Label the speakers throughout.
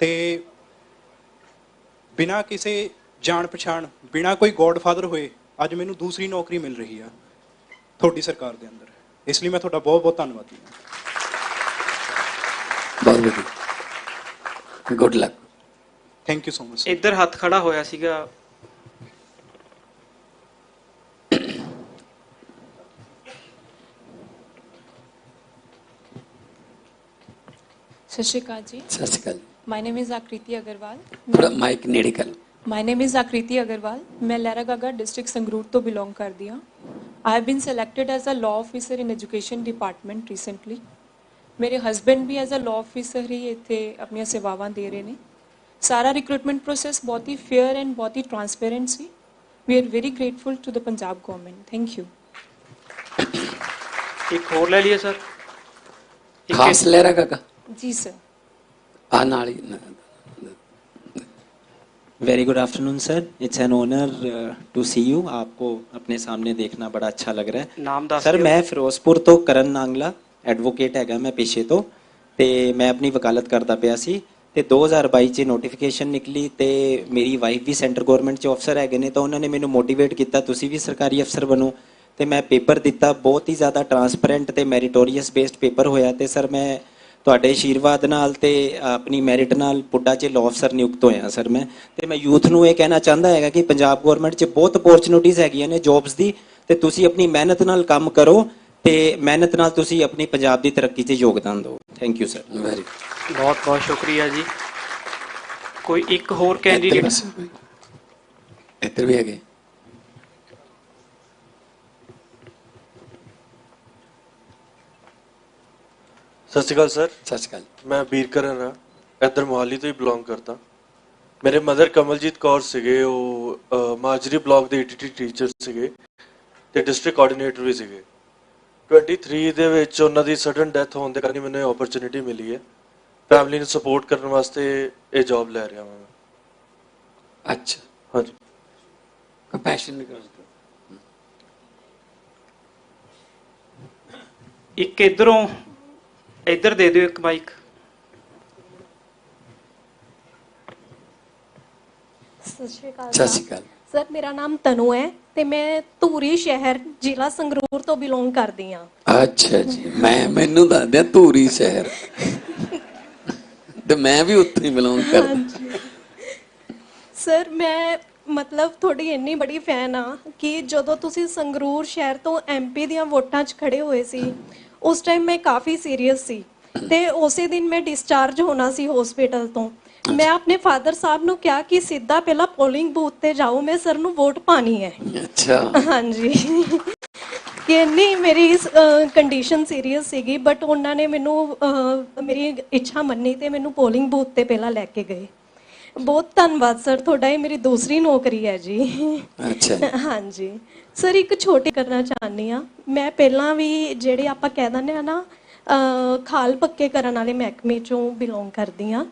Speaker 1: ਤੇ ਬਿਨਾ ਕਿਸੇ ਜਾਣ ਪਛਾਣ ਬਿਨਾ ਕੋਈ ਗੋਡਫਾਦਰ ਹੋਏ ਅੱਜ ਮੈਨੂੰ ਦੂਸਰੀ ਨੌਕਰੀ ਮਿਲ ਰਹੀ ਆ ਤੁਹਾਡੀ ਸਰਕਾਰ ਦੇ ਅੰਦਰ। ਇਸ ਲਈ ਮੈਂ ਤੁਹਾਡਾ ਬਹੁਤ ਬਹੁਤ ਧੰਨਵਾਦੀ ਹਾਂ।
Speaker 2: ਬਹੁਤ ਵਧੀਆ good luck
Speaker 1: thank you so much
Speaker 3: ਇੱਧਰ ਹੱਥ ਖੜਾ ਹੋਇਆ ਸੀਗਾ।
Speaker 4: ਸਤਿ ਸ਼੍ਰੀ ਅਕਾਲ ਜੀ।
Speaker 2: ਸਤਿ ਸ਼੍ਰੀ ਅਕਾਲ
Speaker 4: ਮਾਈ ਨੇਮ ਇਜ਼ ਆਕ੍ਰਿਤੀ ਅਗਰਵਾਲ
Speaker 2: ਥੋੜਾ ਮਾਈਕ ਨੇੜੇ ਕਰ
Speaker 4: ਮਾਈ ਨੇਮ ਇਜ਼ ਆਕ੍ਰਿਤੀ ਅਗਰਵਾਲ ਮੈਂ ਲਹਿਰਾ ਗਾਗਾ ਡਿਸਟ੍ਰਿਕਟ ਸੰਗਰੂਰ ਤੋਂ ਬਿਲੋਂਗ ਕਰਦੀ ਹਾਂ I have been selected as a law officer in education department recently ਮੇਰੇ ਹਸਬੰਡ ਵੀ ਐਜ਼ ਅ ਲਾਅ ਆਫੀਸਰ ਹੀ ਇੱਥੇ ਆਪਣੀਆਂ ਸੇਵਾਵਾਂ ਦੇ ਰਹੇ ਨੇ ਸਾਰਾ ਰਿਕਰੂਟਮੈਂਟ ਪ੍ਰੋਸੈਸ ਬਹੁਤ ਹੀ ਫੇਅਰ ਐਂਡ ਬਹੁਤ ਹੀ transparent C we are very grateful to the Punjab government thank you
Speaker 3: ਇੱਕ ਹੋਰ ਲੈ ਲਈਏ ਸਰ ਇੱਕ
Speaker 2: ਖਾਸ ਲਹਿਰਾ ਕਾਕਾ
Speaker 4: ਜੀ ਸਰ
Speaker 2: ਆ ਨਾਲ ਹੀ ਨਾ-
Speaker 5: Very good afternoon sir it's an honour to see you आपको अपने सामने देखना बड़ा अच्छा लग रहा है
Speaker 3: ਨਾਮ ਦੱਸ
Speaker 5: ਸਰ
Speaker 3: ਦਿਓ।
Speaker 5: ਮੈਂ ਫਿਰੋਜ਼ਪੁਰ ਤੋਂ ਕਰਨ ਨਾਂਗਲਾ ਐਡਵੋਕੇਟ ਹੈਗਾ ਮੈਂ ਪੇਸ਼ੇ ਤੋਂ ਤੇ ਮੈਂ ਆਪਣੀ ਵਕਾਲਤ ਕਰਦਾ ਪਿਆ ਸੀ ਤੇ 2022 ਚ ਨੋਟੀਫਿਕੇਸ਼ਨ ਨਿਕਲੀ ਤੇ ਮੇਰੀ ਵਾਈਫ ਵੀ ਸੈਂਟਰ ਗਵਰਨਮੈਂਟ ਚ ਅਫਸਰ ਹੈਗੇ ਨੇ ਤਾਂ ਉਹਨਾਂ ਨੇ ਮੈਨੂੰ ਮੋਟੀਵੇਟ ਕੀਤਾ ਤੁਸੀਂ ਵੀ ਸਰਕਾਰੀ ਅਫਸਰ ਬਣੋ ਤੇ ਮੈਂ ਪੇਪਰ ਦਿੱਤਾ ਬਹੁਤ ਹੀ ਜ਼ਿਆਦਾ ਟਰਾਂਸਪੇਰੈਂਟ ਤੇ ਮੈਰੀਟੋਰੀਅਸ ਬੇਸਡ ਪੇਪਰ ਹੋਇਆ ਤੇ ਸਰ ਮੈਂ ਤੁਹਾਡੇ ਆਸ਼ੀਰਵਾਦ ਨਾਲ ਤੇ ਆਪਣੀ ਮੈਰਿਟ ਨਾਲ ਪੁੱਡਾ ਚ ਲਾਅ ਅਫਸਰ ਨਿਯੁਕਤ ਹੋਇਆ ਸਰ ਮੈਂ। ਤੇ ਮੈਂ ਯੂਥ ਨੂੰ ਇਹ ਕਹਿਣਾ ਚਾਹੁੰਦਾ ਹੈਗਾ ਕਿ ਪੰਜਾਬ ਗਵਰਨਮੈਂਟ 'ਚ ਬਹੁਤ ਅਪੋਰਚੁਨਿਟੀਜ਼ ਹੈਗੀਆਂ ਨੇ ਜੌਬਸ ਦੀ ਤੇ ਤੁਸੀਂ ਆਪਣੀ ਮਿਹਨਤ ਨਾਲ ਕੰਮ ਕਰੋ ਤੇ ਮਿਹਨਤ ਨਾਲ ਤੁਸੀਂ ਆਪਣੀ ਪੰਜਾਬ ਦੀ ਤਰੱਕੀ 'ਚ ਯੋਗਦਾਨ ਦਿਓ। ਥੈਂਕ ਯੂ ਸਰ
Speaker 2: ਵੈਰੀ
Speaker 3: ਬਹੁਤ ਬਹੁਤ ਸ਼ੁਕਰੀਆ ਜੀ। ਕੋਈ ਇੱਕ ਹੋਰ ਕੈਂਡੀਡੇਟ
Speaker 2: ਇੱਧਰ ਵੀ ਹੈਗੇ।
Speaker 6: ਸਤਿ ਸ਼੍ਰੀ ਅਕਾਲ ਸਰ।
Speaker 2: ਸਤਿ ਸ਼੍ਰੀ ਅਕਾਲ।
Speaker 6: ਮੈਂ ਬੀਰਕਰਨ ਆ। ਇੱਧਰ ਮੋਹਾਲੀ ਤੋਂ ਹੀ ਬਿਲੋਂਗ ਕਰਦਾ। ਮੇਰੇ ਮਦਰ ਕਮਲਜੀਤ ਕੌਰ ਸੀਗੇ ਉਹ ਮਾਜਰੀ ਬਲਾਕ ਦੇ ਈਟੀਟੀ ਟੀਚਰ ਸੀਗੇ ਤੇ ਡਿਸਟ੍ਰਿਕਟ ਕੋਆਰਡੀਨੇਟਰ ਵੀ ਸੀਗੇ। 23 ਦੇ ਵਿੱਚ ਉਹਨਾਂ ਦੀ ਸਡਨ ਡੈਥ ਹੋਣ ਦੇ ਕਾਰਨ ਮੈਨੂੰ ਇਹ ਓਪਰਚ्युनिटी ਮਿਲੀ ਹੈ। ਫੈਮਿਲੀ ਨੂੰ ਸਪੋਰਟ ਕਰਨ ਵਾਸਤੇ ਇਹ ਜੌਬ ਲੈ ਰਿਹਾ ਮੈਂ।
Speaker 2: ਅੱਛਾ।
Speaker 6: ਹਾਂਜੀ।
Speaker 2: ਕੰਪੈਸ਼ਨ ਕਰਦਾ
Speaker 3: ਇੱਕ ਇਧਰੋਂ ਇੱਧਰ ਦੇ ਦਿਓ ਇੱਕ ਮਾਈਕ
Speaker 7: ਸਤਿ ਸ਼੍ਰੀ ਅਕਾਲ
Speaker 2: ਸਤਿ ਸ਼੍ਰੀ ਅਕਾਲ।
Speaker 7: ਸਰ ਮੇਰਾ ਨਾਮ ਤਨੂ ਹੈ ਤੇ ਮੈਂ ਧੂਰੀ ਸ਼ਹਿਰ ਜ਼ਿਲ੍ਹਾ ਸੰਗਰੂਰ ਤੋਂ ਬਿਲੋਂਗ ਕਰਦੀ ਹਾਂ।
Speaker 2: ਅੱਛਾ ਜੀ ਮੈਂ ਮੈਨੂੰ ਦੱਸ ਦਿਆ ਧੂਰੀ ਸ਼ਹਿਰ। ਤੇ ਮੈਂ ਵੀ ਉੱਥੇ ਹੀ ਬਿਲੋਂਗ ਕਰਦਾ।
Speaker 7: ਸਰ ਮੈਂ ਮਤਲਬ ਤੁਹਾਡੀ ਇੰਨੀ ਬੜੀ ਫੈਨ ਆ ਕਿ ਜਦੋਂ ਤੁਸੀਂ ਸੰਗਰੂਰ ਸ਼ਹਿਰ ਤੋਂ ਐਮਪੀ ਦੀਆਂ ਵੋਟਾਂ 'ਚ ਖੜੇ ਹੋਏ ਸੀ ਉਸ ਟਾਈਮ ਮੈਂ ਕਾਫੀ ਸੀਰੀਅਸ ਸੀ ਤੇ ਉਸੇ ਦਿਨ ਮੈਂ ਡਿਸਚਾਰਜ ਹੋਣਾ ਸੀ ਹਸਪੀਟਲ ਤੋਂ। ਮੈਂ ਆਪਣੇ ਫਾਦਰ ਸਾਹਿਬ ਨੂੰ ਕਿਹਾ ਕਿ ਸਿੱਧਾ ਪਹਿਲਾਂ ਪੋਲਿੰਗ ਬੂਥ ਤੇ ਜਾਓ ਮੈਂ ਸਰ ਨੂੰ ਵੋਟ ਪਾਣੀ ਹੈ।
Speaker 2: ਅੱਛਾ।
Speaker 7: ਹਾਂਜੀ। ਕਿ ਇੰਨੀ ਮੇਰੀ ਕੰਡੀਸ਼ਨ ਸੀਰੀਅਸ ਸੀਗੀ ਬਟ ਉਹਨਾਂ ਨੇ ਮੈਨੂੰ ਮੇਰੀ ਇੱਛਾ ਮੰਨੀ ਤੇ ਮੈਨੂੰ ਪੋਲਿੰਗ ਬੂਥ ਤੇ ਪਹਿਲਾਂ ਲੈ ਕੇ ਗਏ। ਬਹੁਤ ਧੰਨਵਾਦ ਸਰ। ਤੁਹਾਡਾ ਇਹ ਮੇਰੀ ਦੂਸਰੀ ਨੌਕਰੀ ਹੈ ਜੀ।
Speaker 2: ਅੱਛਾ।
Speaker 7: ਹਾਂਜੀ। ਸਰ ਇੱਕ ਛੋਟੀ ਕਰਨਾ ਚਾਹਨੀ ਆ ਮੈਂ ਪਹਿਲਾਂ ਵੀ ਜਿਹੜੇ ਆਪਾਂ ਕਹਿ ਦਿੰਦੇ ਆ ਨਾ ਖਾਲ ਪੱਕੇ ਕਰਨ ਵਾਲੇ ਮਹਿਕਮੇ ਚੋਂ ਬਿਲੋਂਗ ਕਰਦੀ ਆ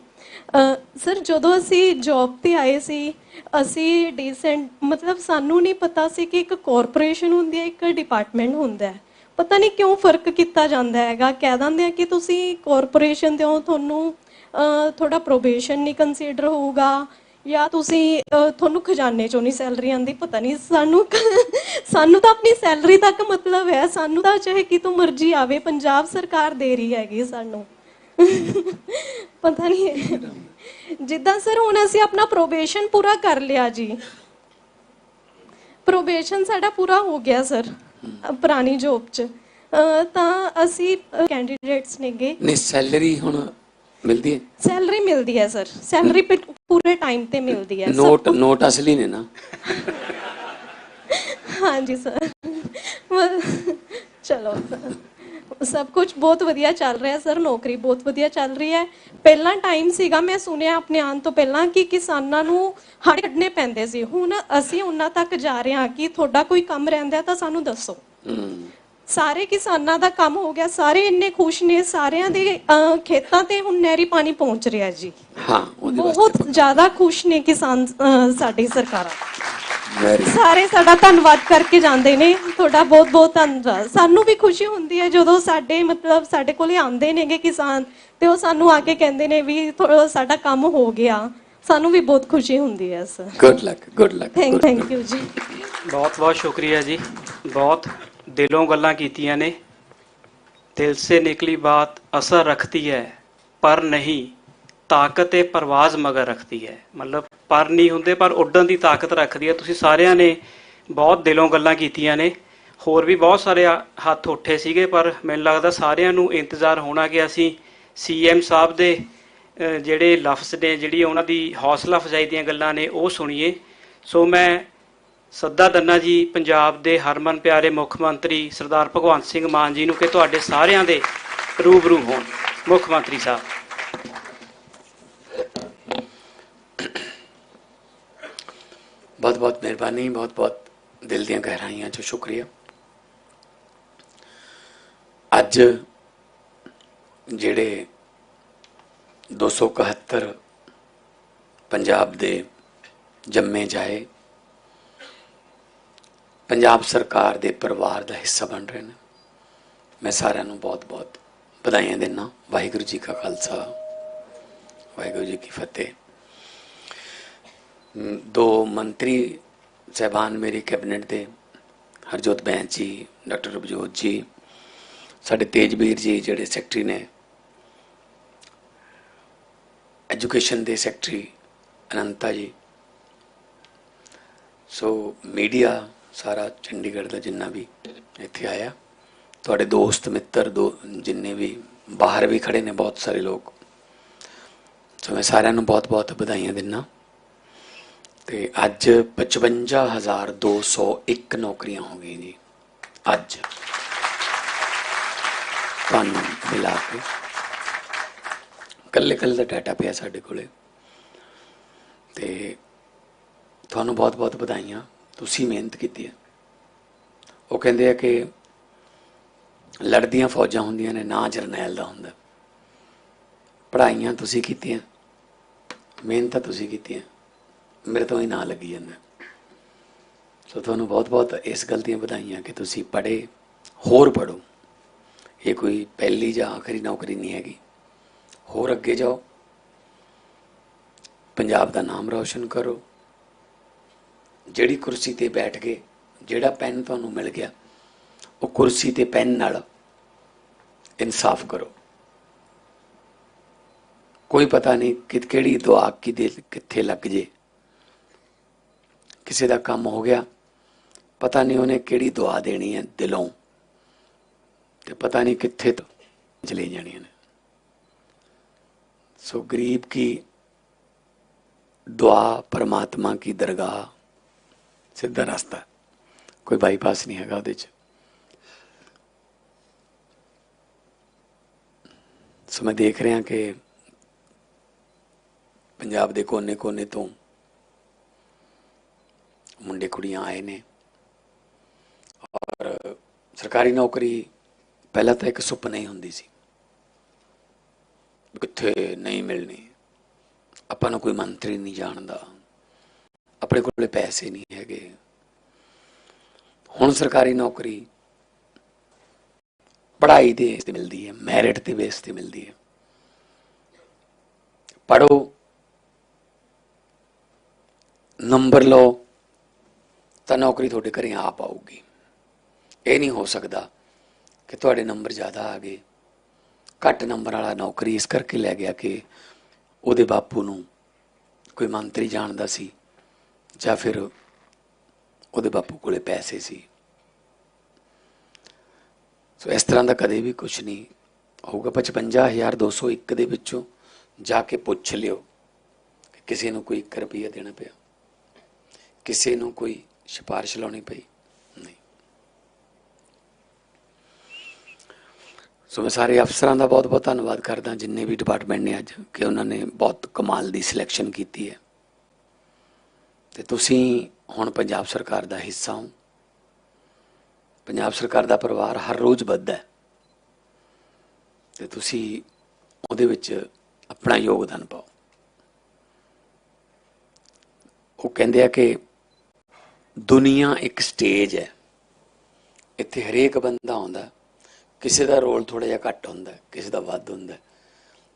Speaker 7: ਸਰ ਜਦੋਂ ਅਸੀਂ ਜੌਬ ਤੇ ਆਏ ਸੀ ਅਸੀਂ ਡੀਸੈਂਟ ਮਤਲਬ ਸਾਨੂੰ ਨਹੀਂ ਪਤਾ ਸੀ ਕਿ ਇੱਕ ਕਾਰਪੋਰੇਸ਼ਨ ਹੁੰਦੀ ਹੈ ਇੱਕ ਡਿਪਾਰਟਮੈਂਟ ਹੁੰਦਾ ਹੈ। ਪਤਾ ਨਹੀਂ ਕਿਉਂ ਫ਼ਰਕ ਕੀਤਾ ਜਾਂਦਾ ਹੈਗਾ। ਕਹਿ ਦਿੰਦੇ ਆ ਕਿ ਤੁਸੀਂ ਕਾਰਪੋਰੇਸ਼ਨ ਦੇ ਹੋ ਤੁਹਾਨੂੰ ਥੋੜਾ ਪ੍ਰੋਬੇਸ਼ਨ ਨਹੀਂ ਕੰਸੀਡਰ ਹੋਊਗਾ ਜਾਂ ਤੁਸੀਂ ਤੁਹਾਨੂੰ ਖਜ਼ਾਨੇ ਚੋਂ ਨਹੀਂ ਸੈਲਰੀ ਆਂਦੀ ਪਤਾ ਨਹੀਂ ਸਾਨੂੰ ਸਾਨੂੰ ਤਾਂ ਆਪਣੀ ਸੈਲਰੀ ਤੱਕ ਮਤਲਬ ਹੈ, ਸਾਨੂੰ ਤਾਂ ਚਾਹੇ ਕਿਤੋਂ ਮਰਜ਼ੀ ਆਵੇ, ਪੰਜਾਬ ਸਰਕਾਰ ਦੇ ਰਹੀ ਹੈਗੀ ਸਾਨੂੰ। ਪਤਾ ਨਹੀਂ, ਜਿੱਦਾਂ ਸਰ ਹੁਣ ਅਸੀਂ ਆਪਣਾ ਪ੍ਰੋਬੇਸ਼ਨ ਪੂਰਾ ਕਰ ਲਿਆ ਜੀ। ਪ੍ਰੋਬੇਸ਼ਨ ਸਾਡਾ ਪੂਰਾ ਹੋ ਗਿਆ ਸਰ, ਪੁਰਾਣੀ ਜੋਬ 'ਚ। ਤਾਂ ਅਸੀਂ ਕੈਂਡੀਡੇਟਸ ਨੇਗੇ।
Speaker 2: ਨਹੀਂ ਸੈਲਰੀ ਹੁਣ ਮਿਲਦੀ ਹੈ?
Speaker 7: ਸੈਲਰੀ ਮਿਲਦੀ ਹੈ ਸਰ। ਸੈਲਰੀ ਪੂਰੇ ਟਾਈਮ ਤੇ ਮਿਲਦੀ ਹੈ
Speaker 2: ਨੋਟ ਨੋਟ ਅਸਲੀ ਨੇ ਨਾ।
Speaker 7: ਹਾਂਜੀ ਸਰ। ਚਲੋ। ਸਭ ਕੁਝ ਬਹੁਤ ਵਧੀਆ ਚੱਲ ਰਿਹਾ ਸਰ। ਨੌਕਰੀ ਬਹੁਤ ਵਧੀਆ ਚੱਲ ਰਹੀ ਹੈ। ਪਹਿਲਾਂ ਟਾਈਮ ਸੀਗਾ ਮੈਂ ਸੁਣਿਆ ਆਪਣੇ ਆਉਣ ਤੋਂ ਪਹਿਲਾਂ ਕਿ ਕਿਸਾਨਾਂ ਨੂੰ ਹੜ ਕੱਢਣੇ ਪੈਂਦੇ ਸੀ। ਹੁਣ ਅਸੀਂ ਉਹਨਾਂ ਤੱਕ ਜਾ ਰਹੇ ਹਾਂ ਕਿ ਤੁਹਾਡਾ ਕੋਈ ਕੰਮ ਰਹਿੰਦਾ ਤਾਂ ਸਾਨੂੰ ਦੱਸੋ। ਸਾਰੇ ਕਿਸਾਨਾਂ ਦਾ ਕੰਮ ਹੋ ਗਿਆ ਸਾਰੇ ਇੰਨੇ ਖੁਸ਼ ਨੇ ਸਾਰਿਆਂ ਦੇ ਅਹ, ਖੇਤਾਂ ਤੇ ਹੁਣ ਨਹਿਰੀ ਪਾਣੀ ਪਹੁੰਚ ਰਿਹਾ ਜੀ।
Speaker 2: ਹਾਂ ਉਹਦੇ ਵਾਸਤੇ
Speaker 7: ਬਹੁਤ ਜ਼ਿਆਦਾ ਖੁਸ਼ ਨੇ ਕਿਸਾਨ ਅਹ, ਸਾਡੀ ਸਰਕਾਰਾਂ।
Speaker 2: ਵੈਰੀ
Speaker 7: ਸਾਰੇ ਸਾਡਾ ਧੰਨਵਾਦ ਕਰਕੇ ਜਾਂਦੇ ਨੇ। ਤੁਹਾਡਾ ਬਹੁਤ ਬਹੁਤ ਧੰਨਵਾਦ। ਸਾਨੂੰ ਵੀ ਖੁਸ਼ੀ ਹੁੰਦੀ ਹੈ ਜਦੋਂ ਸਾਡੇ ਮਤਲਬ ਸਾਡੇ ਕੋਲੇ ਆਉਂਦੇ ਨੇਗੇ ਕਿਸਾਨ ਤੇ ਉਹ ਸਾਨੂੰ ਆ ਕੇ ਕਹਿੰਦੇ ਨੇ ਵੀ ਥੋੜਾ ਸਾਡਾ ਕੰਮ ਹੋ ਗਿਆ। ਸਾਨੂੰ ਵੀ ਬਹੁਤ ਖੁਸ਼ੀ ਹੁੰਦੀ ਹੈ sir.
Speaker 2: Good luck good luck
Speaker 7: thank thank you ਜੀ।
Speaker 3: ਬਹੁਤ ਬਹੁਤ ਸ਼ੁਕਰੀਆ ਜੀ। ਬਹੁਤ ਦਿਲੋਂ ਗੱਲਾਂ ਕੀਤੀਆਂ ਨੇ। ਦਿਲ ਸੇ ਨਿਕਲੀ ਬਾਤ ਅਸਰ ਰੱਖਦੀ ਹੈ, ਪਰ ਨਹੀਂ, ਤਾਕਤ ਤੇ ਪਰਵਾਜ਼ ਮਗਰ ਰੱਖਦੀ ਹੈ। ਮਤਲਬ ਪਰ ਨਹੀਂ ਹੁੰਦੇ, ਪਰ ਉੱਡਣ ਦੀ ਤਾਕਤ ਰੱਖਦੀ ਹੈ। ਤੁਸੀਂ ਸਾਰਿਆਂ ਨੇ ਬਹੁਤ ਦਿਲੋਂ ਗੱਲਾਂ ਕੀਤੀਆਂ ਨੇ। ਹੋਰ ਵੀ ਬਹੁਤ ਸਾਰੇ ਹੱਥ ਉੱਠੇ ਸੀਗੇ, ਪਰ ਮੈਨੂੰ ਲੱਗਦਾ ਸਾਰਿਆਂ ਨੂੰ ਇੰਤਜ਼ਾਰ ਹੋਣਾ ਕਿ ਅਸੀਂ ਸੀਐਮ ਸਾਹਿਬ ਦੇ ਜਿਹੜੇ ਲਫ਼ਜ਼ ਨੇ, ਜਿਹੜੀ ਉਹਨਾਂ ਦੀ ਹੌਸਲਾ ਅਫਜ਼ਾਈ ਦੀਆਂ ਗੱਲਾਂ ਨੇ, ਉਹ ਸੁਣੀਏ। ਸੋ ਮੈਂ ਸੱਦਾ ਦੰਨਾ ਜੀ, ਪੰਜਾਬ ਦੇ ਹਰਮਨ ਪਿਆਰੇ ਮੁੱਖ ਮੰਤਰੀ ਸਰਦਾਰ ਭਗਵੰਤ ਸਿੰਘ ਮਾਨ ਜੀ ਨੂੰ ਕਿ ਤੁਹਾਡੇ ਸਾਰਿਆਂ ਦੇ ਰੂਬਰੂ ਹੋਣ। ਮੁੱਖ ਮੰਤਰੀ ਸਾਹਿਬ।
Speaker 2: ਬਹੁਤ ਬਹੁਤ ਮਿਹਰਬਾਨੀ ਬਹੁਤ ਬਹੁਤ ਦਿਲ ਦੀਆਂ ਗਹਿਰਾਈਆਂ ਚੋਂ ਸ਼ੁਕਰੀਆ। ਅੱਜ ਜਿਹੜੇ 271 ਪੰਜਾਬ ਦੇ ਜੰਮੇ ਜਾਏ ਪੰਜਾਬ ਸਰਕਾਰ ਦੇ ਪਰਿਵਾਰ ਦਾ ਹਿੱਸਾ ਬਣ ਰਹੇ ਨੇ। ਮੈਂ ਸਾਰਿਆਂ ਨੂੰ ਬਹੁਤ ਬਹੁਤ ਵਧਾਈਆਂ ਦਿੰਦਾ ਵਾਹਿਗੁਰੂ ਜੀ ਕਾ ਖਾਲਸਾ, ਵਾਹਿਗੁਰੂ ਜੀ ਕੀ ਫਤਿਹ। ਦੋ ਮੰਤਰੀ ਸਹਿਬਾਨ ਮੇਰੀ ਕੈਬਨਿਟ ਦੇ, ਹਰਜੋਤ ਬੈਂਸ ਜੀ, ਡਾਕਟਰ ਰਬਜੋਤ ਜੀ, ਸਾਡੇ ਤੇਜਵੀਰ ਜੀ ਜਿਹੜੇ ਸੈਕਟਰੀ ਨੇ, ਐਜੂਕੇਸ਼ਨ ਦੇ ਸੈਕਟਰੀ ਅਨੰਤਾ ਜੀ। ਸੋ ਮੀਡੀਆ ਸਾਰਾ ਚੰਡੀਗੜ੍ਹ ਦਾ ਜਿੰਨਾ ਵੀ ਇੱਥੇ ਆਇਆ। ਤੁਹਾਡੇ ਦੋਸਤ, ਮਿੱਤਰ, ਦੋ ਜਿੰਨੇ ਵੀ ਬਾਹਰ ਵੀ ਖੜੇ ਨੇ, ਬਹੁਤ ਸਾਰੇ ਲੋਕ। ਸੋ ਮੈਂ ਸਾਰਿਆਂ ਨੂੰ ਬਹੁਤ-ਬਹੁਤ ਵਧਾਈਆਂ ਦਿੰਦਾ ਤੇ ਅੱਜ 55201 ਨੌਕਰੀਆਂ ਹੋ ਗਈਆਂ ਜੀ। ਅੱਜ। ਤੁਹਾਨੂੰ ਮਿਲਾ ਕੇ। ਕੱਲੇ ਕੱਲੇ ਦਾ ਡਾਟਾ ਪਿਆ ਸਾਡੇ ਕੋਲੇ। ਤੇ ਤੁਹਾਨੂੰ ਬਹੁਤ-ਬਹੁਤ ਵਧਾਈਆਂ। ਤੁਸੀਂ ਮਿਹਨਤ ਕੀਤੀ ਹੈ। ਉਹ ਕਹਿੰਦੇ ਆ ਕਿ ਲੜਦੀਆਂ ਫੌਜਾਂ ਹੁੰਦੀਆਂ ਨੇ, ਨਾ ਜਰਨੈਲ ਦਾ ਹੁੰਦਾ। ਪੜ੍ਹਾਈਆਂ ਤੁਸੀਂ ਕੀਤੀਆਂ, ਮਿਹਨਤਾਂ ਤੁਸੀਂ ਕੀਤੀਆਂ, ਮੇਰੇ ਤੋਂ ਹੀ ਨਾ ਲੱਗੀ ਜਾਂਦਾ। ਸੋ ਤੁਹਾਨੂੰ ਬਹੁਤ-ਬਹੁਤ ਇਸ ਗੱਲ ਦੀਆਂ ਵਧਾਈਆਂ ਕਿ ਤੁਸੀਂ ਪੜ੍ਹੇ, ਹੋਰ ਪੜੋ ਇਹ ਕੋਈ ਪਹਿਲੀ ਜਾਂ ਆਖਰੀ ਨੌਕਰੀ ਨਹੀਂ ਹੈਗੀ। ਹੋਰ ਅੱਗੇ ਜਾਓ। ਪੰਜਾਬ ਦਾ ਨਾਮ ਰੌਸ਼ਨ ਕਰੋ। ਜਿਹੜੀ ਕੁਰਸੀ ਤੇ ਬੈਠ ਗਏ, ਜਿਹੜਾ ਪੈਨ ਤੁਹਾਨੂੰ ਮਿਲ ਗਿਆ, ਉਹ ਕੁਰਸੀ ਤੇ ਪੈਨ ਨਾਲ ਇਨਸਾਫ ਕਰੋ। ਕੋਈ ਪਤਾ ਨਹੀਂ ਕਿ ਕਿਹੜੀ ਦੁਆ ਕਿਦੇ ਕਿੱਥੇ ਲੱਗ ਜੇ। ਕਿਸੇ ਦਾ ਕੰਮ ਹੋ ਗਿਆ, ਪਤਾ ਨਹੀਂ ਉਹਨੇ ਕਿਹੜੀ ਦੁਆ ਦੇਣੀ ਹੈ ਦਿਲੋਂ, ਤੇ ਪਤਾ ਨਹੀਂ ਕਿੱਥੇ ਚਲੇ ਜਾਣੀਆਂ ਨੇ ਸੋ ਗਰੀਬ ਕੀ ਦੁਆ ਪਰਮਾਤਮਾ ਕੀ ਦਰਗਾਹ ਸਿੱਧਾ ਰਸਤਾ। ਕੋਈ ਬਾਈਪਾਸ ਨਹੀਂ ਹੈਗਾ ਉਹਦੇ ਚ। ਸੋ ਮੈਂ ਦੇਖ ਰਿਹਾ ਕਿ ਪੰਜਾਬ ਦੇ ਕੋਨੇ-ਕੋਨੇ ਤੋਂ ਮੁੰਡੇ ਕੁੜੀਆਂ ਆਏ ਨੇ। ਔਰ ਸਰਕਾਰੀ ਨੌਕਰੀ ਪਹਿਲਾਂ ਤਾਂ ਇੱਕ ਸੁਪਨਾ ਹੀ ਹੁੰਦੀ ਸੀ। ਕਿੱਥੇ ਨਹੀਂ ਮਿਲਣੀ। ਆਪਾਂ ਨੂੰ ਕੋਈ ਮੰਤਰੀ ਨਹੀਂ ਜਾਣਦਾ। ਆਪਣੇ ਕੋਲੇ ਪੈਸੇ ਨਹੀਂ ਹੈਗੇ। ਹੁਣ ਸਰਕਾਰੀ ਨੌਕਰੀ ਪੜ੍ਹਾਈ ਦੇ ਬੇਸ ਤੇ ਮਿਲਦੀ ਹੈ ਮੈਰਿਟ ਦੇ ਬੇਸ ਤੇ ਮਿਲਦੀ ਹੈ। ਪੜੋ ਨੰਬਰ ਲਓ, ਤਾਂ ਨੌਕਰੀ ਤੁਹਾਡੇ ਘਰੇ ਆਪ ਆਊਗੀ ਇਹ ਨਹੀਂ ਹੋ ਸਕਦਾ ਕਿ ਤੁਹਾਡੇ ਨੰਬਰ ਜ਼ਿਆਦਾ ਆ ਗਏ। ਘੱਟ ਨੰਬਰ ਵਾਲਾ ਨੌਕਰੀ ਇਸ ਕਰਕੇ ਲੈ ਗਿਆ ਕਿ ਉਹਦੇ ਬਾਪੂ ਨੂੰ ਕੋਈ ਮੰਤਰੀ ਜਾਣਦਾ ਸੀ। ਜਾਂ ਫਿਰ ਉਹਦੇ ਬਾਪੂ ਕੋਲੇ ਪੈਸੇ ਸੀ। ਸੋ ਇਸ ਤਰ੍ਹਾਂ ਦਾ ਕਦੇ ਵੀ ਕੁਝ ਨਹੀਂ। ਹੋਊਗਾ 55201 ਦੇ ਵਿੱਚੋਂ ਜਾ ਕੇ ਪੁੱਛ ਲਿਓ ਕਿ ਕਿਸੇ ਨੂੰ ਕੋਈ 1 ਰੁਪਈਆ ਦੇਣਾ ਪਿਆ। ਕਿਸੇ ਨੂੰ ਕੋਈ ਸਿਫਾਰਿਸ਼ ਲਾਉਣੀ ਪਈ? ਨਹੀਂ। ਸੋ ਮੈਂ ਸਾਰੇ ਅਫਸਰਾਂ ਦਾ ਬਹੁਤ ਬਹੁਤ ਧੰਨਵਾਦ ਕਰਦਾ, ਜਿੰਨੇ ਵੀ ਡਿਪਾਰਟਮੈਂਟ ਨੇ ਅੱਜ, ਕਿ ਉਹਨਾਂ ਨੇ ਬਹੁਤ ਕਮਾਲ ਦੀ ਸਿਲੈਕਸ਼ਨ ਕੀਤੀ ਹੈ। ਤੇ ਤੁਸੀਂ ਹੁਣ ਪੰਜਾਬ ਸਰਕਾਰ ਦਾ ਹਿੱਸਾ ਹੋ। ਪੰਜਾਬ ਸਰਕਾਰ ਦਾ ਪਰਿਵਾਰ ਹਰ ਰੋਜ਼ ਵੱਧਦਾ ਹੈ। ਤੇ ਤੁਸੀਂ ਉਹਦੇ ਵਿੱਚ ਆਪਣਾ ਯੋਗਦਾਨ ਪਾਓ। ਉਹ ਕਹਿੰਦੇ ਆ ਕਿ ਦੁਨੀਆ ਇੱਕ ਸਟੇਜ ਹੈ। ਇੱਥੇ ਹਰੇਕ ਬੰਦਾ ਆਉਂਦਾ ਕਿਸੇ ਦਾ ਰੋਲ ਥੋੜਾ ਜਿਹਾ ਘੱਟ ਹੁੰਦਾ ਕਿਸੇ ਦਾ ਵੱਧ ਹੁੰਦਾ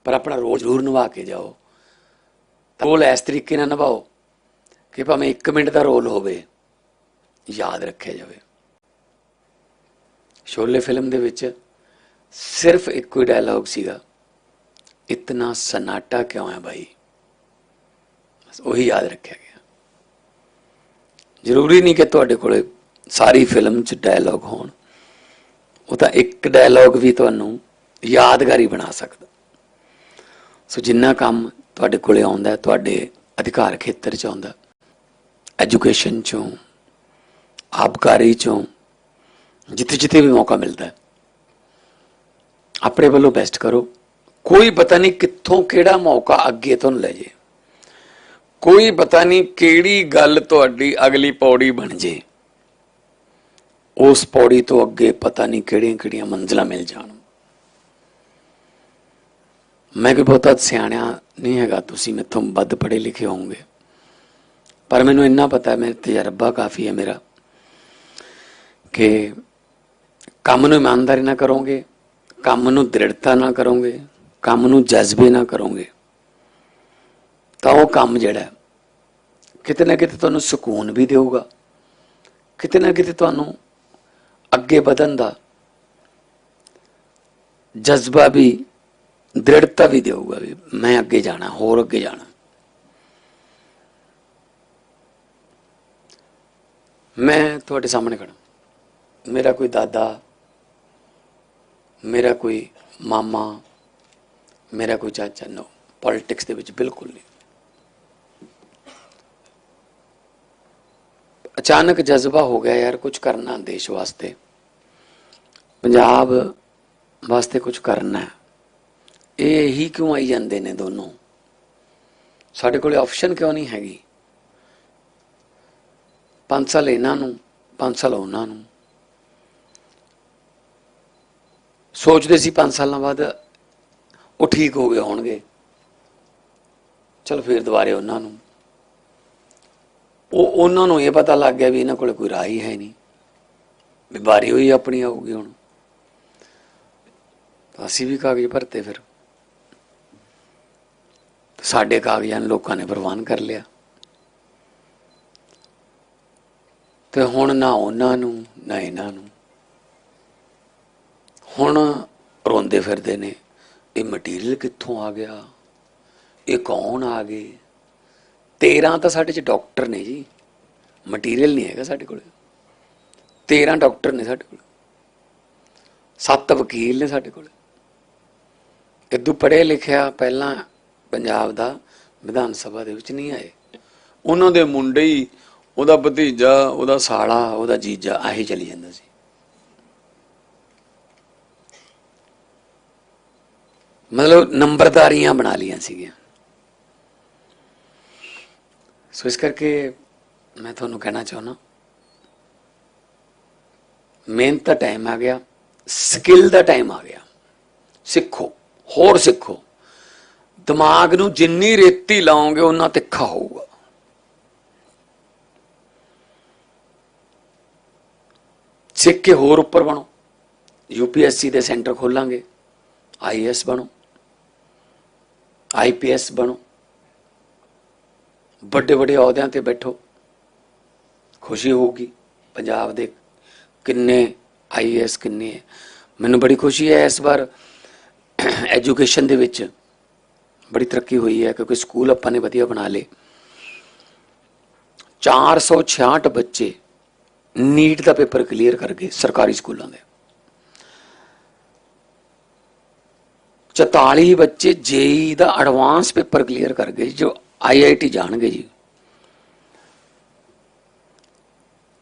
Speaker 2: ਪਰ ਆਪਣਾ ਰੋਲ ਜ਼ਰੂਰ ਨਿਭਾ ਕੇ ਜਾਓ। ਰੋਲ ਇਸ ਤਰੀਕੇ ਨਾਲ ਨਿਭਾਓ ਕਿ ਭਾਵੇਂ 1 ਮਿੰਟ ਦਾ ਰੋਲ ਹੋਵੇ, ਯਾਦ ਰੱਖਿਆ ਜਾਵੇ। ਸ਼ੋਲੇ ਫਿਲਮ ਦੇ ਵਿੱਚ ਸਿਰਫ ਇੱਕੋ ਹੀ ਡਾਇਲੌਗ ਸੀਗਾ, ਇਤਨਾ ਸਨਾਟਾ ਕਿਉਂ ਹੈ ਭਾਈ ਬਸ ਉਹੀ ਯਾਦ ਰੱਖਿਆ ਗਿਆ। ਜ਼ਰੂਰੀ ਨਹੀਂ ਕਿ ਤੁਹਾਡੇ ਕੋਲੇ ਸਾਰੀ ਫਿਲਮ 'ਚ ਡਾਇਲੌਗ ਹੋਣ। ਉਹ ਤਾਂ ਇੱਕ ਡਾਇਲੌਗ ਵੀ ਤੁਹਾਨੂੰ ਯਾਦਗਾਰੀ ਬਣਾ ਸਕਦਾ। ਸੋ ਜਿੰਨਾ ਕੰਮ ਤੁਹਾਡੇ ਕੋਲੇ ਆਉਂਦਾ, ਤੁਹਾਡੇ ਅਧਿਕਾਰ ਖੇਤਰ 'ਚ ਆਉਂਦਾ ਐਜੂਕੇਸ਼ਨ 'ਚੋਂ ਆਬਕਾਰੀ 'ਚੋਂ, ਜਿੱਥੇ ਜਿੱਥੇ ਵੀ ਮੌਕਾ ਮਿਲਦਾ ਹੈ, ਆਪਣੇ ਵੱਲੋਂ ਬੈਸਟ ਕਰੋ। ਕੋਈ ਪਤਾ ਨਹੀਂ ਕਿੱਥੋਂ ਕਿਹੜਾ ਮੌਕਾ ਅੱਗੇ ਤੁਹਾਨੂੰ ਲੈ ਜੇ। ਕੋਈ ਪਤਾ ਨਹੀਂ ਕਿਹੜੀ ਗੱਲ ਤੁਹਾਡੀ ਅਗਲੀ ਪੌੜੀ ਬਣ ਜੇ। ਉਸ ਪੌੜੀ ਤੋਂ ਅੱਗੇ ਪਤਾ ਨਹੀਂ ਕਿਹੜੀਆਂ ਕਿਹੜੀਆਂ ਮੰਜ਼ਲਾਂ ਮਿਲ ਜਾਣ। ਮੈਂ ਕੋਈ ਬਹੁਤਾ ਸਿਆਣਿਆ ਨਹੀਂ ਹੈਗਾ, ਤੁਸੀਂ ਮੈਥੋਂ ਵੱਧ ਪੜ੍ਹੇ ਲਿਖੇ ਹੋਵੋਗੇ। ਪਰ ਮੈਨੂੰ ਇੰਨਾ ਪਤਾ ਹੈ, ਮੇਰੇ ਤਜਰਬਾ ਕਾਫੀ ਹੈ ਮੇਰਾ, ਕਿ ਕੰਮ ਨੂੰ ਇਮਾਨਦਾਰੀ ਨਾਲ ਕਰੋਗੇ, ਕੰਮ ਨੂੰ ਦ੍ਰਿੜਤਾ ਨਾਲ ਕਰੋਗੇ, ਕੰਮ ਨੂੰ ਜਜ਼ਬੇ ਨਾਲ ਕਰੋਗੇ, ਤਾਂ ਉਹ ਕੰਮ ਜਿਹੜਾ ਕਿਤੇ ਨਾ ਕਿਤੇ ਤੁਹਾਨੂੰ ਸਕੂਨ ਵੀ ਦੇਊਗਾ, ਕਿਤੇ ਨਾ ਕਿਤੇ ਤੁਹਾਨੂੰ ਅੱਗੇ ਵਧਣ ਦਾ ਜਜ਼ਬਾ ਵੀ, ਦ੍ਰਿੜਤਾ ਵੀ ਦੇਊਗਾ ਵੀ ਮੈਂ ਅੱਗੇ ਜਾਣਾ, ਹੋਰ ਅੱਗੇ ਜਾਣਾ। ਮੈਂ ਤੁਹਾਡੇ ਸਾਹਮਣੇ ਖੜਾ ਮੇਰਾ ਕੋਈ ਦਾਦਾ, ਮੇਰਾ ਕੋਈ ਮਾਮਾ, ਮੇਰਾ ਕੋਈ ਚਾਚਾ ਨੋ ਪੋਲਿਟਿਕਸ ਦੇ ਵਿੱਚ ਬਿਲਕੁਲ ਨਹੀਂ। ਅਚਾਨਕ ਜਜ਼ਬਾ ਹੋ ਗਿਆ ਯਾਰ ਕੁਝ ਕਰਨਾ ਦੇਸ਼ ਵਾਸਤੇ। ਪੰਜਾਬ ਵਾਸਤੇ ਕੁਝ ਕਰਨਾ। ਹੈ ਇਹ ਹੀ ਕਿਉਂ ਆਈ ਜਾਂਦੇ ਨੇ ਦੋਨੋਂ? ਸਾਡੇ ਕੋਲੇ ਆਪਸ਼ਨ ਕਿਉਂ ਨਹੀਂ ਹੈਗੀ? 5 ਸਾਲ ਇਹਨਾਂ ਨੂੰ 5 ਸਾਲ ਉਹਨਾਂ ਨੂੰ। ਸੋਚਦੇ ਸੀ 5 ਸਾਲਾਂ ਬਾਅਦ ਉਹ ਠੀਕ ਹੋ ਗਏ ਹੋਣਗੇ। ਚਲ ਫਿਰ ਦੁਬਾਰੇ ਉਹਨਾਂ ਨੂੰ। ਉਹ ਉਹਨਾਂ ਨੂੰ ਇਹ ਪਤਾ ਲੱਗ ਗਿਆ ਵੀ ਇਹਨਾਂ ਕੋਲ ਕੋਈ ਰਾਹ ਹੀ ਹੈ ਨਹੀਂ। ਬਿਮਾਰੀ ਬਾਰੀ ਹੋਈ ਆਪਣੀ ਆਊਗੀ ਹੁਣ। ਅਸੀਂ ਵੀ ਕਾਗਜ਼ ਭਰਤੇ ਫਿਰ। ਸਾਡੇ ਕਾਗਜ਼ਾਂ ਨੂੰ ਲੋਕਾਂ ਨੇ ਪ੍ਰਵਾਨ ਕਰ ਲਿਆ। ਤੇ ਹੁਣ ਨਾ ਉਹਨਾਂ ਨੂੰ, ਨਾ ਇਹਨਾਂ ਨੂੰ। ਹੁਣ ਰੋਂਦੇ ਫਿਰਦੇ ਨੇ, ਇਹ ਮਟੀਰੀਅਲ ਕਿੱਥੋਂ ਆ ਗਿਆ? ਇਹ ਕੌਣ ਆ ਗਏ? 13 ਤਾਂ ਸਾਡੇ ਚ ਡਾਕਟਰ ਨੇ ਜੀ। ਮਟੀਰੀਅਲ ਨਹੀਂ ਹੈਗਾ ਸਾਡੇ ਕੋਲ। 13 ਡਾਕਟਰ ਨੇ ਸਾਡੇ ਕੋਲ। ਸੱਤ ਵਕੀਲ ਨੇ ਸਾਡੇ ਕੋਲ। ਇਦੋਂ ਪੜ੍ਹੇ ਲਿਖਿਆ ਪਹਿਲਾਂ ਪੰਜਾਬ ਦਾ ਵਿਧਾਨ ਸਭਾ ਦੇ ਵਿੱਚ ਨਹੀਂ ਆਏ। ਉਹਨਾਂ ਦੇ ਮੁੰਡੇ ਹੀ ਉਹਦਾ ਭਤੀਜਾ, ਉਹਦਾ ਸਾਲਾ, ਉਹਦਾ ਜੀਜਾ, ਆਹੀ ਚਲੀ ਜਾਂਦਾ ਸੀ। ਮਤਲਬ ਨੰਬਰਦਾਰੀਆਂ ਬਣਾ ਲੀਆਂ ਸੀਗੀਆਂ। ਸੋ ਇਸ ਕਰਕੇ ਮੈਂ ਤੁਹਾਨੂੰ ਕਹਿਣਾ ਚਾਹੁੰਦਾ ਮਿਹਨਤ ਦਾ ਟਾਈਮ ਆ ਗਿਆ ਸਕਿੱਲ ਦਾ ਟਾਈਮ ਆ ਗਿਆ। ਸਿੱਖੋ, ਹੋਰ ਸਿੱਖੋ। ਦਿਮਾਗ ਨੂੰ ਜਿੰਨੀ ਰੇਤੀ ਲਾਓਗੇ ਉਹਨਾਂ ਤਿੱਖਾ ਹੋਊਗਾ। ਸਿੱਖ ਕੇ ਹੋਰ ਉੱਪਰ ਬਣੋ। ਯੂਪੀਐਸਸੀ ਦੇ ਸੈਂਟਰ ਖੋਲਾਂਗੇ। ਆਈਐਸ ਬਣੋ। ਆਈਪੀਐਸ ਬਣੋ। ਵੱਡੇ ਵੱਡੇ ਅਹੁਦਿਆਂ ਤੇ ਬੈਠੋ। ਖੁਸ਼ੀ ਹੋਊਗੀ। ਪੰਜਾਬ ਦੇ ਕਿੰਨੇ ਆਈਐਸ ਕਿੰਨੇ ਹੈ। ਮੈਨੂੰ ਬੜੀ ਖੁਸ਼ੀ ਹੈ ਇਸ ਵਾਰ ਐਜੂਕੇਸ਼ਨ ਦੇ ਵਿੱਚ। ਬੜੀ ਤਰੱਕੀ ਹੋਈ ਹੈ ਕਿਉਂਕਿ ਸਕੂਲ ਆਪਾਂ ਨੇ ਵਧੀਆ ਬਣਾ ਲਏ। 466 ਬੱਚੇ ਨੀਟ ਦਾ ਪੇਪਰ ਕਲੀਅਰ ਕਰ ਗਏ ਸਰਕਾਰੀ ਸਕੂਲਾਂ ਦੇ। 44 ਬੱਚੇ ਜੇਈ ਦਾ ਐਡਵਾਂਸ ਪੇਪਰ ਕਲੀਅਰ ਕਰ ਗਏ ਜੋ ਆਈਆਈਟੀ ਜਾਣਗੇ ਜੀ।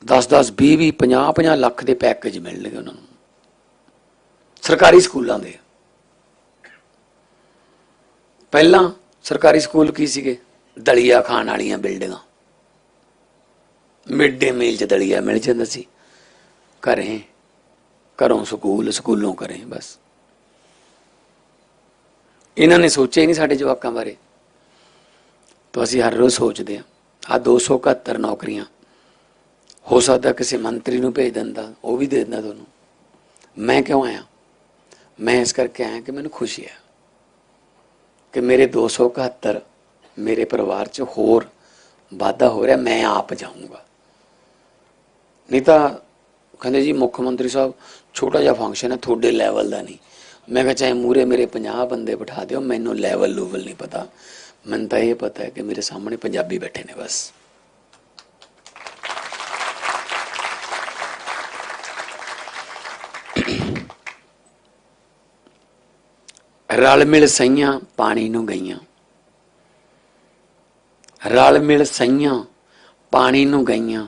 Speaker 2: 10 10 20 20 50 50 ਲੱਖ ਦੇ ਪੈਕੇਜ ਮਿਲਣਗੇ ਉਹਨਾਂ ਨੂੰ। ਸਰਕਾਰੀ ਸਕੂਲਾਂ ਦੇ। ਪਹਿਲਾਂ ਸਰਕਾਰੀ ਸਕੂਲ ਕੀ ਸੀਗੇ? ਦਲੀਆ ਖਾਣ ਵਾਲੀਆਂ ਬਿਲਡਿੰਗਾਂ ਮਿਡ ਡੇ ਮੀਲ ਚ ਦਲੀਆ ਮਿਲ ਜਾਂਦਾ ਸੀ। ਘਰੇ, ਘਰੋਂ ਸਕੂਲ, ਸਕੂਲੋਂ ਕਰੇ ਬਸ। ਇਹਨਾਂ ਨੇ ਸੋਚਿਆ ਹੀ ਨਹੀਂ ਸਾਡੇ ਜਵਾਕਾਂ ਬਾਰੇ। ਤਾਂ ਅਸੀਂ ਹਰ ਰੋਜ਼ ਸੋਚਦੇ ਹਾਂ ਆ 271 ਨੌਕਰੀਆਂ, ਹੋ ਸਕਦਾ ਕਿਸੇ ਮੰਤਰੀ ਨੂੰ ਭੇਜ ਦਿੰਦਾ, ਉਹ ਵੀ ਦੇ ਦਿੰਦਾ ਤੁਹਾਨੂੰ। ਮੈਂ ਕਿਉਂ ਆਇਆ? ਮੈਂ ਇਸ ਕਰਕੇ ਆਇਆ ਕਿ ਮੈਨੂੰ ਖੁਸ਼ੀ ਹੈ ਕਿ ਮੇਰੇ 271 ਮੇਰੇ ਪਰਿਵਾਰ 'ਚ ਹੋਰ ਵਾਧਾ ਹੋ ਰਿਹਾ, ਮੈਂ ਆਪ ਜਾਊਂਗਾ। ਨਹੀਂ ਤਾਂ ਕਹਿੰਦੇ ਜੀ ਮੁੱਖ ਮੰਤਰੀ ਸਾਹਿਬ, ਛੋਟਾ ਜਿਹਾ ਫੰਕਸ਼ਨ ਹੈ, ਤੁਹਾਡੇ ਲੈਵਲ ਦਾ ਨਹੀਂ। ਮੈਂ ਕਿਹਾ ਚਾਹੇ ਮੂਰੇ ਮੇਰੇ 50 ਬੰਦੇ ਬਿਠਾ ਦਿਓ, ਮੈਨੂੰ ਲੈਵਲ ਲੂਵਲ ਨਹੀਂ ਪਤਾ। ਮੈਨੂੰ ਤਾਂ ਇਹ ਪਤਾ ਹੈ ਕਿ ਮੇਰੇ ਸਾਹਮਣੇ ਪੰਜਾਬੀ ਬੈਠੇ ਨੇ ਬਸ। ਰਲ ਮਿਲ ਸਈਆਂ ਪਾਣੀ ਨੂੰ ਗਈਆਂ। ਰਲ ਮਿਲ ਸਈਆਂ ਪਾਣੀ ਨੂੰ ਗਈਆਂ।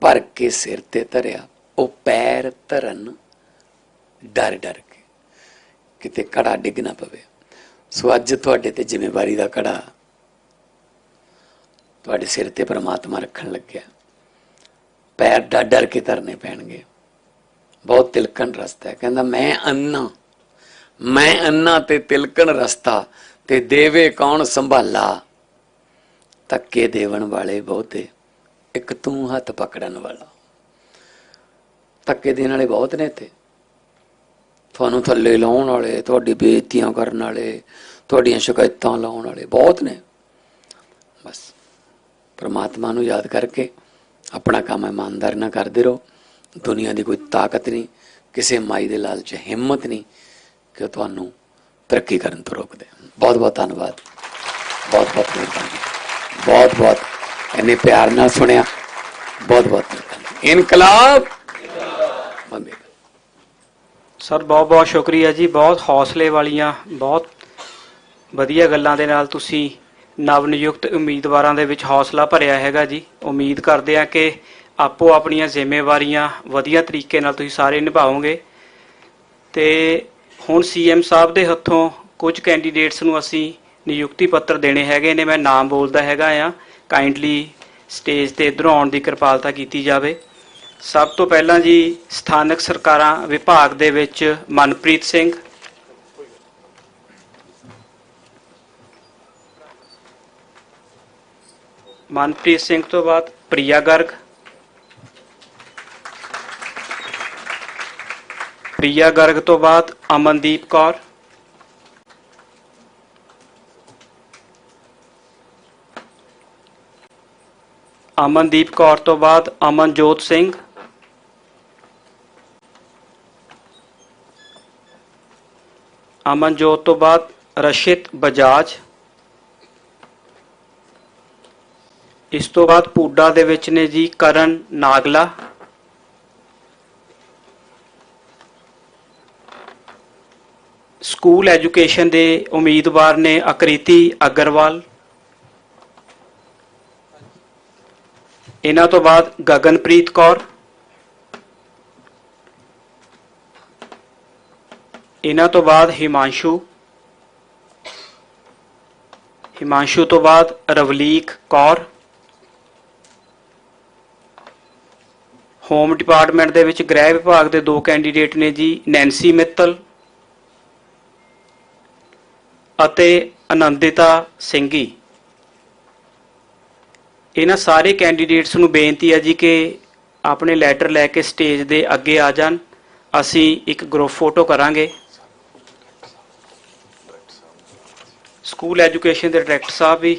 Speaker 2: ਭਰ ਕੇ ਸਿਰ ਤੇ ਧਰਿਆ, ਉਹ ਪੈਰ ਧਰਨ ਡਰ ਡਰ ਕੇ। ਕਿਤੇ ਘੜਾ ਡਿੱਗ ਨਾ ਪਵੇ। ਸੋ ਅੱਜ ਤੁਹਾਡੇ ਤੇ ਜ਼ਿੰਮੇਵਾਰੀ ਦਾ ਘੜਾ ਤੁਹਾਡੇ ਸਿਰ ਤੇ ਪ੍ਰਮਾਤਮਾ ਰੱਖਣ ਲੱਗਿਆ। ਪੈਰ ਡਰ ਡਰ ਕੇ ਧਰਨੇ ਪੈਣਗੇ। ਬਹੁਤ ਤਿਲਕਣ ਰਸਤਾ ਹੈ। ਕਹਿੰਦਾ, ਮੈਂ ਅੰਨਾ ਮੈਂ ਅੰਨਾ ਤੇ ਤਿਲਕਣ ਰਸਤਾ, ਤੇ ਦੇਵੇ ਕੌਣ ਸੰਭਾਲਾ? ਧੱਕੇ ਦੇਵਣ ਵਾਲੇ ਬਹੁਤੇ ਇੱਕ ਤੂੰ ਹੱਥ ਪਕੜਨ ਵਾਲਾ। ਧੱਕੇ ਦੇਣ ਵਾਲੇ ਬਹੁਤ ਨੇ ਇੱਥੇ। ਤੁਹਾਨੂੰ ਥੱਲੇ ਲਾਉਣ ਵਾਲੇ, ਤੁਹਾਡੀ ਬੇਇੱਜ਼ਤੀਆਂ ਕਰਨ ਵਾਲੇ, ਤੁਹਾਡੀਆਂ ਸ਼ਿਕਾਇਤਾਂ ਲਾਉਣ ਵਾਲੇ ਬਹੁਤ ਨੇ। ਬਸ, ਪ੍ਰਮਾਤਮਾ ਨੂੰ ਯਾਦ ਕਰਕੇ ਆਪਣਾ ਕੰਮ ਇਮਾਨਦਾਰ ਨਾਲ ਕਰਦੇ ਰਹੋ। ਦੁਨੀਆ ਦੀ ਕੋਈ ਤਾਕਤ ਨਹੀਂ, ਕਿਸੇ ਮਾਈ ਦੇ ਲਾਲਚ, ਹਿੰਮਤ ਨਹੀਂ ਕਿ ਉਹ ਤੁਹਾਨੂੰ ਤਰੱਕੀ ਕਰਨ ਤੋਂ ਰੋਕ ਦੇ ਬਹੁਤ ਬਹੁਤ ਧੰਨਵਾਦ। ਬਹੁਤ ਬਹੁਤ ਮਿਹਰਬਾਨੀ। ਬਹੁਤ ਬਹੁਤ ਇੰਨੇ ਪਿਆਰ ਨਾਲ ਸੁਣਿਆ। ਬਹੁਤ ਬਹੁਤ ਇਨਕਲਾਬ। ਬੰਦੇ।
Speaker 3: ਸਰ, ਬਹੁਤ ਬਹੁਤ ਸ਼ੁਕਰੀਆ ਜੀ। ਬਹੁਤ ਹੌਸਲੇ ਵਾਲੀਆਂ, ਬਹੁਤ ਵਧੀਆ ਗੱਲਾਂ ਦੇ ਨਾਲ ਤੁਸੀਂ ਨਵ ਨਿਯੁਕਤ ਉਮੀਦਵਾਰਾਂ ਦੇ ਵਿੱਚ ਹੌਸਲਾ ਭਰਿਆ ਹੈਗਾ ਜੀ। ਉਮੀਦ ਕਰਦੇ ਆ ਕਿ ਆਪੋ ਆਪਣੀਆਂ ਜ਼ਿੰਮੇਵਾਰੀਆਂ ਵਧੀਆ ਤਰੀਕੇ ਨਾਲ ਤੁਸੀਂ ਸਾਰੇ ਨਿਭਾਓਗੇ। ਤੇ ਹੁਣ ਸੀਐਮ ਸਾਹਿਬ ਦੇ ਹੱਥੋਂ ਕੁਝ ਕੈਂਡੀਡੇਟਸ ਨੂੰ ਅਸੀਂ ਨਿਯੁਕਤੀ ਪੱਤਰ ਦੇਣੇ ਹੈਗੇ ਨੇ। ਮੈਂ ਨਾਮ ਬੋਲਦਾ ਹੈਗਾ ਆ ਕਾਈਂਡਲੀ ਸਟੇਜ ਤੇ ਇਧਰੋਂ ਆਉਣ ਦੀ ਕਿਰਪਾਲਤਾ ਕੀਤੀ ਜਾਵੇ। ਸਭ ਤੋਂ ਪਹਿਲਾਂ ਜੀ, ਸਥਾਨਕ ਸਰਕਾਰਾਂ ਵਿਭਾਗ ਦੇ ਵਿੱਚ ਮਨਪ੍ਰੀਤ ਸਿੰਘ। ਮਨਪ੍ਰੀਤ ਸਿੰਘ ਤੋਂ ਬਾਅਦ ਪ੍ਰਿਆ ਗਰਗ। ਪ੍ਰਿਆ ਗਰਗ ਤੋਂ ਬਾਅਦ ਅਮਨਦੀਪ ਕੌਰ। ਅਮਨਦੀਪ ਕੌਰ ਤੋਂ ਬਾਅਦ ਅਮਨਜੋਤ ਸਿੰਘ। ਅਮਨਜੋਤ ਤੋਂ ਬਾਅਦ ਰਸ਼ਿਤ ਬਜਾਜ। ਇਸ ਤੋਂ ਬਾਅਦ ਪੂਡਾ ਦੇ ਵਿੱਚ ਨੇ ਜੀ ਕਰਨ ਨਾਗਲਾ। ਸਕੂਲ ਐਜੂਕੇਸ਼ਨ ਦੇ ਉਮੀਦਵਾਰ ਨੇ ਅਕ੍ਰਿਤੀ ਅਗਰਵਾਲ। ਇਹਨਾਂ ਤੋਂ ਬਾਅਦ ਗਗਨਪ੍ਰੀਤ ਕੌਰ। ਇਹਨਾਂ ਤੋਂ ਬਾਅਦ ਹਿਮਾਂਸ਼ੂ। ਹਿਮਾਂਸ਼ੂ ਤੋਂ ਬਾਅਦ ਰਵਲੀਕ ਕੌਰ। ਹੋਮ ਡਿਪਾਰਟਮੈਂਟ ਦੇ ਵਿੱਚ ਗ੍ਰਹਿ ਵਿਭਾਗ ਦੇ ਦੋ ਕੈਂਡੀਡੇਟ ਨੇ ਜੀ ਨੈਂਸੀ ਮਿੱਤਲ ਅਤੇ ਅਨੰਦਿਤਾ ਸਿੰਘੀ। ਇਹਨਾਂ ਸਾਰੇ ਕੈਂਡੀਡੇਟਸ ਨੂੰ ਬੇਨਤੀ ਹੈ ਜੀ ਕਿ ਆਪਣੇ ਲੈਟਰ ਲੈ ਕੇ ਸਟੇਜ ਦੇ ਅੱਗੇ ਆ ਜਾਣ। ਅਸੀਂ ਇੱਕ ਗਰੁੱਪ ਫੋਟੋ ਕਰਾਂਗੇ। ਸਕੂਲ ਐਜੂਕੇਸ਼ਨ ਦੇ ਡਾਇਰੈਕਟਰ ਸਾਹਿਬ ਵੀ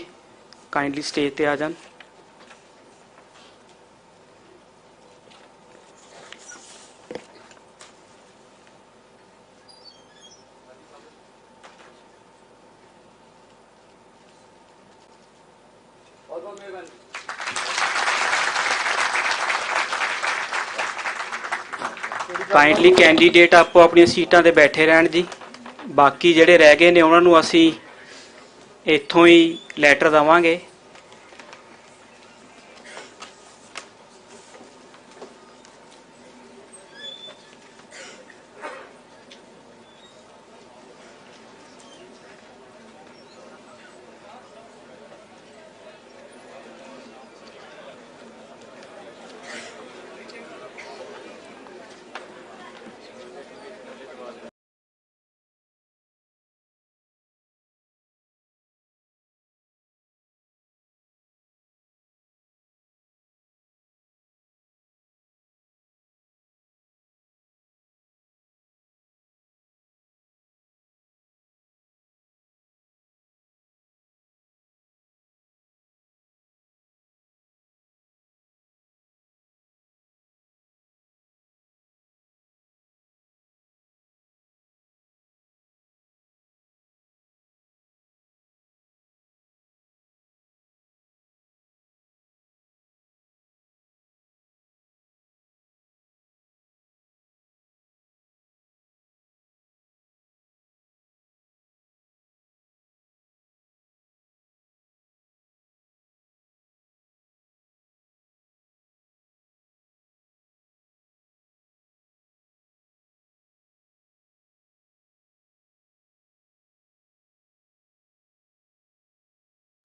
Speaker 3: ਕਾਈਂਡਲੀ ਸਟੇਜ ਤੇ ਆ ਜਾਣ। ਕਾਈਂਡਲੀ ਕੈਂਡੀਡੇਟ ਆਪੋ ਆਪਣੀਆਂ ਸੀਟਾਂ ਤੇ ਬੈਠੇ ਰਹਿਣ ਜੀ। ਬਾਕੀ ਜਿਹੜੇ ਰਹਿ ਗਏ ਨੇ, ਉਹਨਾਂ ਨੂੰ ਅਸੀਂ ਇੱਥੋਂ ਹੀ ਲੈਟਰ ਦਵਾਂਗੇ।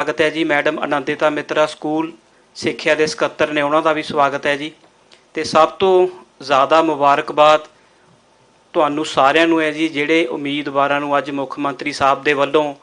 Speaker 3: ਸਵਾਗਤ ਹੈ ਜੀ ਮੈਡਮ ਅਨੰਦਿਤਾ ਮਿੱਤਰਾ ਸਕੂਲ ਸਿੱਖਿਆ ਦੇ ਸਕੱਤਰ ਨੇ, ਉਹਨਾਂ ਦਾ ਵੀ ਸਵਾਗਤ ਹੈ ਜੀ। ਤੇ ਸਭ ਤੋਂ ਜ਼ਿਆਦਾ ਮੁਬਾਰਕਬਾਦ ਤੁਹਾਨੂੰ ਸਾਰਿਆਂ ਨੂੰ ਹੈ ਜੀ, ਜਿਹੜੇ ਉਮੀਦਵਾਰਾਂ ਨੂੰ ਅੱਜ ਮੁੱਖ ਮੰਤਰੀ ਸਾਹਿਬ ਦੇ ਵੱਲੋਂ